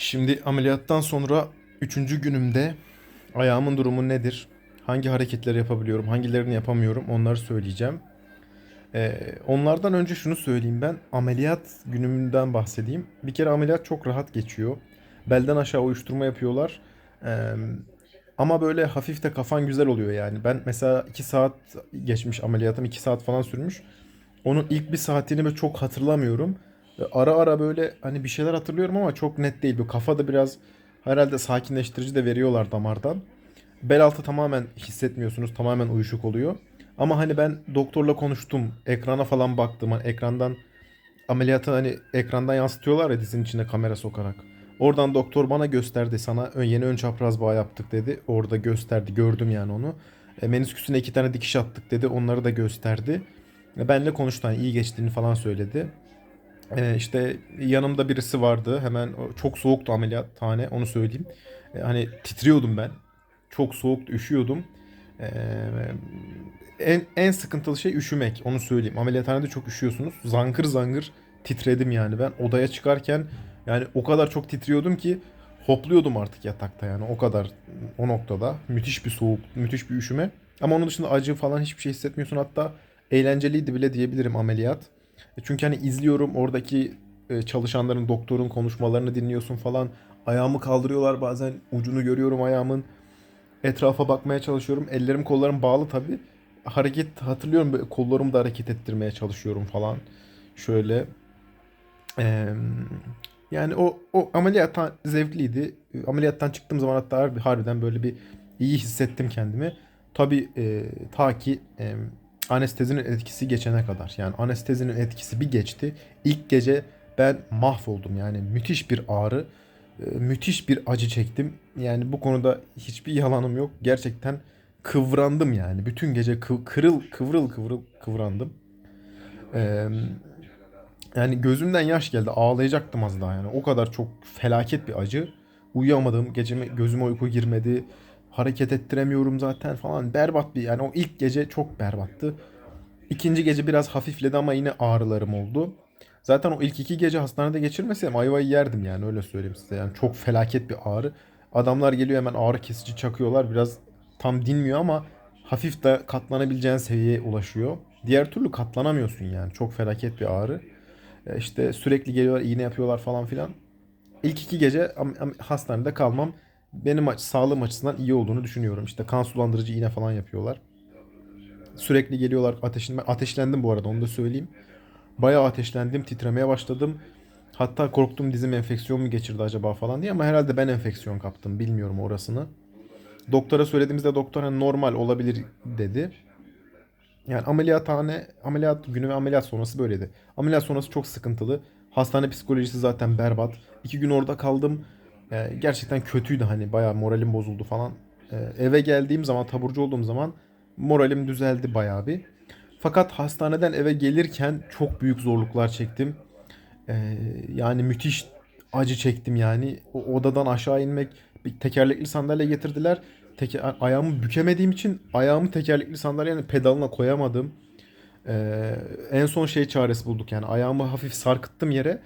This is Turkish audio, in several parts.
Şimdi ameliyattan sonra üçüncü günümde ayağımın durumu nedir? Hangi hareketleri yapabiliyorum, hangilerini yapamıyorum onları söyleyeceğim. Ee, onlardan önce şunu söyleyeyim ben. Ameliyat günümünden bahsedeyim. Bir kere ameliyat çok rahat geçiyor. Belden aşağı uyuşturma yapıyorlar. Ee, ama böyle hafif de kafan güzel oluyor yani. Ben mesela 2 saat geçmiş ameliyatım. 2 saat falan sürmüş. Onun ilk bir saatini ben çok hatırlamıyorum. Ara ara böyle hani bir şeyler hatırlıyorum ama çok net değil. Bu kafada biraz herhalde sakinleştirici de veriyorlar damardan. Bel altı tamamen hissetmiyorsunuz. Tamamen uyuşuk oluyor. Ama hani ben doktorla konuştum. Ekrana falan baktım. Hani ekrandan ameliyatı hani ekrandan yansıtıyorlar ya dizinin içine kamera sokarak. Oradan doktor bana gösterdi sana yeni ön çapraz bağ yaptık dedi. Orada gösterdi gördüm yani onu. E, menisküsüne iki tane dikiş attık dedi. Onları da gösterdi. E, benle konuştu hani iyi geçtiğini falan söyledi. E, işte yanımda birisi vardı. Hemen çok soğuktu ameliyathane onu söyleyeyim. E, hani titriyordum ben. Çok soğuktu üşüyordum. E, en, en sıkıntılı şey üşümek onu söyleyeyim. Ameliyathanede çok üşüyorsunuz. Zangır zangır titredim yani ben odaya çıkarken yani o kadar çok titriyordum ki hopluyordum artık yatakta yani o kadar o noktada. Müthiş bir soğuk, müthiş bir üşüme. Ama onun dışında acı falan hiçbir şey hissetmiyorsun. Hatta eğlenceliydi bile diyebilirim ameliyat. E Çünkü hani izliyorum oradaki e, çalışanların, doktorun konuşmalarını dinliyorsun falan. Ayağımı kaldırıyorlar bazen ucunu görüyorum ayağımın. Etrafa bakmaya çalışıyorum. Ellerim kollarım bağlı tabii. Hareket hatırlıyorum kollarımı da hareket ettirmeye çalışıyorum falan. Şöyle. Eee, yani o o ameliyat zevkliydi. Ameliyattan çıktığım zaman hatta harbi- harbiden böyle bir iyi hissettim kendimi. Tabii e, ta ki e, anestezinin etkisi geçene kadar. Yani anestezinin etkisi bir geçti. İlk gece ben mahvoldum. Yani müthiş bir ağrı, e, müthiş bir acı çektim. Yani bu konuda hiçbir yalanım yok. Gerçekten kıvrandım yani. Bütün gece kıv- kırıl kıvrıl kıvrıl kıvrandım. Eee yani gözümden yaş geldi. Ağlayacaktım az daha yani. O kadar çok felaket bir acı. Uyuyamadım. Geceme gözüme uyku girmedi. Hareket ettiremiyorum zaten falan. Berbat bir yani o ilk gece çok berbattı. İkinci gece biraz hafifledi ama yine ağrılarım oldu. Zaten o ilk iki gece hastanede geçirmeseydim ayvayı yerdim yani öyle söyleyeyim size. Yani çok felaket bir ağrı. Adamlar geliyor hemen ağrı kesici çakıyorlar. Biraz tam dinmiyor ama hafif de katlanabileceğin seviyeye ulaşıyor. Diğer türlü katlanamıyorsun yani. Çok felaket bir ağrı. E, İşte sürekli geliyorlar, iğne yapıyorlar falan filan. İlk iki gece hastanede kalmam benim aç sağlığım açısından iyi olduğunu düşünüyorum. İşte kan sulandırıcı iğne falan yapıyorlar. Sürekli geliyorlar ateşin. Ben ateşlendim bu arada onu da söyleyeyim. Bayağı ateşlendim, titremeye başladım. Hatta korktum dizim enfeksiyon mu geçirdi acaba falan diye ama herhalde ben enfeksiyon kaptım. Bilmiyorum orasını. Doktora söylediğimizde doktor hani normal olabilir dedi. Yani ameliyathane, ameliyat günü ve ameliyat sonrası böyleydi. Ameliyat sonrası çok sıkıntılı. Hastane psikolojisi zaten berbat. İki gün orada kaldım. Ee, gerçekten kötüydü hani bayağı moralim bozuldu falan. Ee, eve geldiğim zaman taburcu olduğum zaman moralim düzeldi bayağı bir. Fakat hastaneden eve gelirken çok büyük zorluklar çektim. Ee, yani müthiş acı çektim yani. O odadan aşağı inmek bir tekerlekli sandalye getirdiler. Teke, ayağımı bükemediğim için ayağımı tekerlekli sandalyenin pedalına koyamadım. Ee, en son şey çaresi bulduk yani ayağımı hafif sarkıttım yere.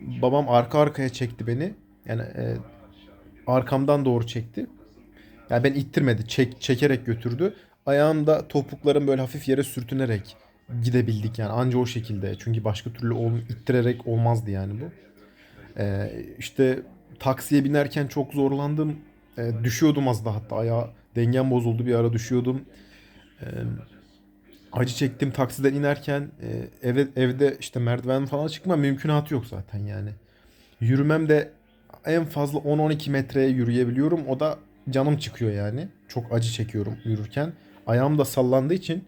Babam arka arkaya çekti beni. Yani e, arkamdan doğru çekti. Yani ben ittirmedi. Çek, çekerek götürdü. Ayağımda topuklarım böyle hafif yere sürtünerek gidebildik yani anca o şekilde. Çünkü başka türlü ol, ittirerek olmazdı yani bu. Ee, işte taksiye binerken çok zorlandım. Ee, düşüyordum az da hatta ayağa dengem bozuldu bir ara düşüyordum. Ee, acı çektim taksiden inerken e, eve evde işte merdiven falan çıkma mümkünatı yok zaten yani. Yürümem de en fazla 10-12 metreye yürüyebiliyorum. O da canım çıkıyor yani. Çok acı çekiyorum yürürken. Ayağım da sallandığı için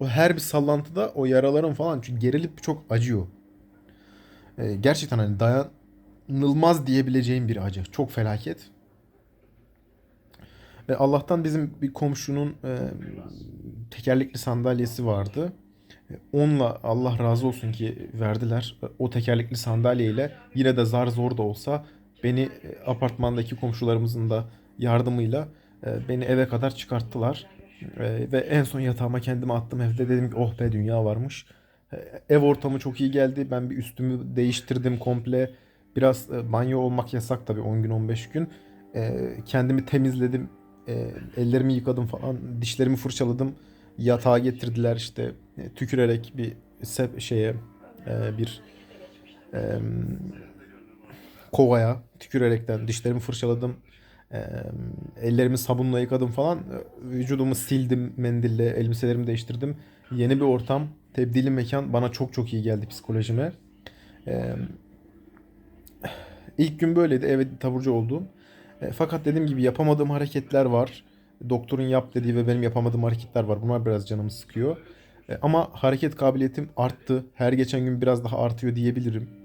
o her bir sallantıda o yaralarım falan çünkü gerilip çok acıyor. Ee, gerçekten hani dayanılmaz diyebileceğim bir acı. Çok felaket. Ve Allah'tan bizim bir komşunun e, tekerlekli sandalyesi vardı. E, Onunla Allah razı olsun ki verdiler. O tekerlekli sandalyeyle yine de zar zor da olsa beni e, apartmandaki komşularımızın da yardımıyla e, beni eve kadar çıkarttılar. E, Ve en son yatağıma kendimi attım evde dedim ki oh be dünya varmış. Ev ortamı çok iyi geldi. Ben bir üstümü değiştirdim komple. Biraz banyo olmak yasak tabii 10 gün 15 gün. Kendimi temizledim. Ellerimi yıkadım falan. Dişlerimi fırçaladım. Yatağa getirdiler işte tükürerek bir şeye bir kovaya tükürerekten dişlerimi fırçaladım. Ellerimi sabunla yıkadım falan. Vücudumu sildim mendille, elbiselerimi değiştirdim. Yeni bir ortam, tebdili mekan bana çok çok iyi geldi psikolojime. E, ilk gün böyleydi. Evet taburcu oldum. Fakat dediğim gibi yapamadığım hareketler var. Doktorun yap dediği ve benim yapamadığım hareketler var. Bunlar biraz canımı sıkıyor. Ama hareket kabiliyetim arttı. Her geçen gün biraz daha artıyor diyebilirim.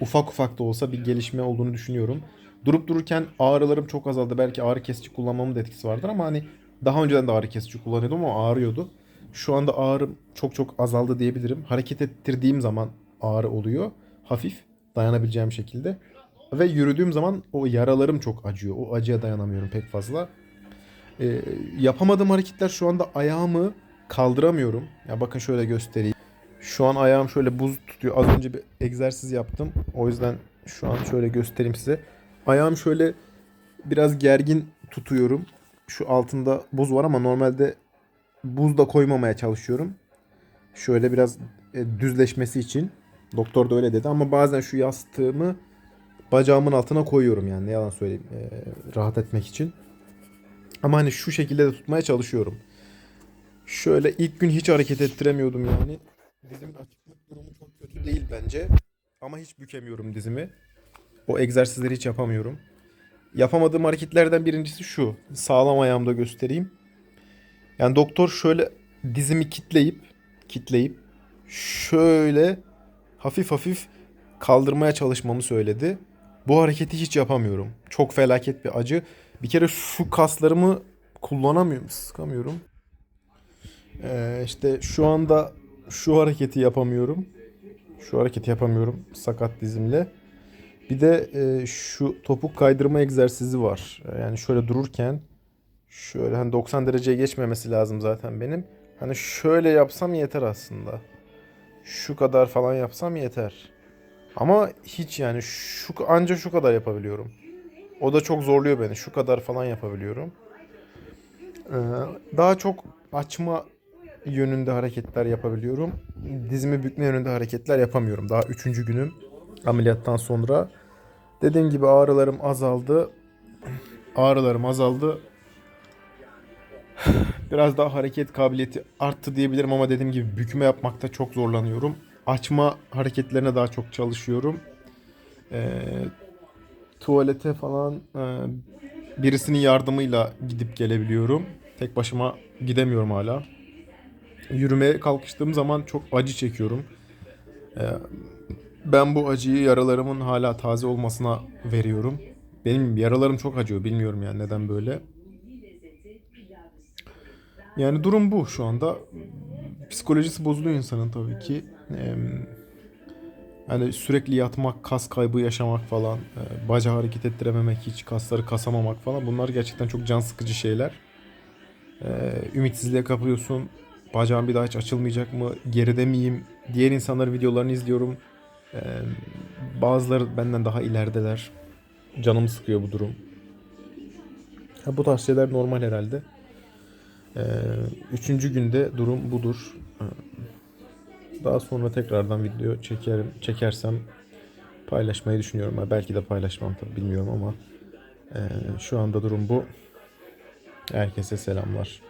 Ufak ufak da olsa bir gelişme olduğunu düşünüyorum. Durup dururken ağrılarım çok azaldı. Belki ağrı kesici kullanmamın da etkisi vardır ama hani daha önceden de ağrı kesici kullanıyordum ama ağrıyordu. Şu anda ağrım çok çok azaldı diyebilirim. Hareket ettirdiğim zaman ağrı oluyor. Hafif dayanabileceğim şekilde. Ve yürüdüğüm zaman o yaralarım çok acıyor. O acıya dayanamıyorum pek fazla. Ee, yapamadığım hareketler şu anda ayağımı kaldıramıyorum. Ya bakın şöyle göstereyim. Şu an ayağım şöyle buz tutuyor. Az önce bir egzersiz yaptım. O yüzden şu an şöyle göstereyim size. Ayağım şöyle biraz gergin tutuyorum. Şu altında buz var ama normalde buz da koymamaya çalışıyorum. Şöyle biraz e, düzleşmesi için. Doktor da öyle dedi ama bazen şu yastığımı bacağımın altına koyuyorum yani ne yalan söyleyeyim e, rahat etmek için. Ama hani şu şekilde de tutmaya çalışıyorum. Şöyle ilk gün hiç hareket ettiremiyordum yani. Dizimin açıklık durumu çok kötü değil bence. Ama hiç bükemiyorum dizimi. O egzersizleri hiç yapamıyorum. Yapamadığım hareketlerden birincisi şu. Sağlam ayağımda göstereyim. Yani doktor şöyle dizimi kitleyip kitleyip şöyle hafif hafif kaldırmaya çalışmamı söyledi. Bu hareketi hiç yapamıyorum. Çok felaket bir acı. Bir kere şu kaslarımı kullanamıyorum, sıkamıyorum. Ee, işte şu anda şu hareketi yapamıyorum. Şu hareketi yapamıyorum sakat dizimle. Bir de e, şu topuk kaydırma egzersizi var. Yani şöyle dururken şöyle hani 90 dereceye geçmemesi lazım zaten benim. Hani şöyle yapsam yeter aslında. Şu kadar falan yapsam yeter. Ama hiç yani şu anca şu kadar yapabiliyorum. O da çok zorluyor beni. Şu kadar falan yapabiliyorum. Ee, daha çok açma yönünde hareketler yapabiliyorum. Dizimi bükme yönünde hareketler yapamıyorum. Daha üçüncü günüm ameliyattan sonra. Dediğim gibi ağrılarım azaldı. Ağrılarım azaldı. Biraz daha hareket kabiliyeti arttı diyebilirim ama dediğim gibi bükme yapmakta çok zorlanıyorum. Açma hareketlerine daha çok çalışıyorum. Ee, tuvalete falan e, birisinin yardımıyla gidip gelebiliyorum. Tek başıma gidemiyorum hala. Yürümeye kalkıştığım zaman çok acı çekiyorum. Ee, ben bu acıyı yaralarımın hala taze olmasına veriyorum. Benim yaralarım çok acıyor. Bilmiyorum yani neden böyle. Yani durum bu şu anda. Psikolojisi bozuluyor insanın tabii ki. Yani sürekli yatmak, kas kaybı yaşamak falan, e, bacağı hareket ettirememek, hiç kasları kasamamak falan bunlar gerçekten çok can sıkıcı şeyler. Ee, ümitsizliğe kapılıyorsun. Bacağım bir daha hiç açılmayacak mı? Geride miyim? Diğer insanların videolarını izliyorum. Ee, bazıları benden daha ilerideler. Canımı sıkıyor bu durum. Ha, bu tarz şeyler normal herhalde. Ee, üçüncü günde durum budur. Ee, Daha sonra tekrardan video çekerim, çekersem paylaşmayı düşünüyorum. Belki de paylaşmam tabii bilmiyorum ama ee, şu anda durum bu. Herkese selamlar.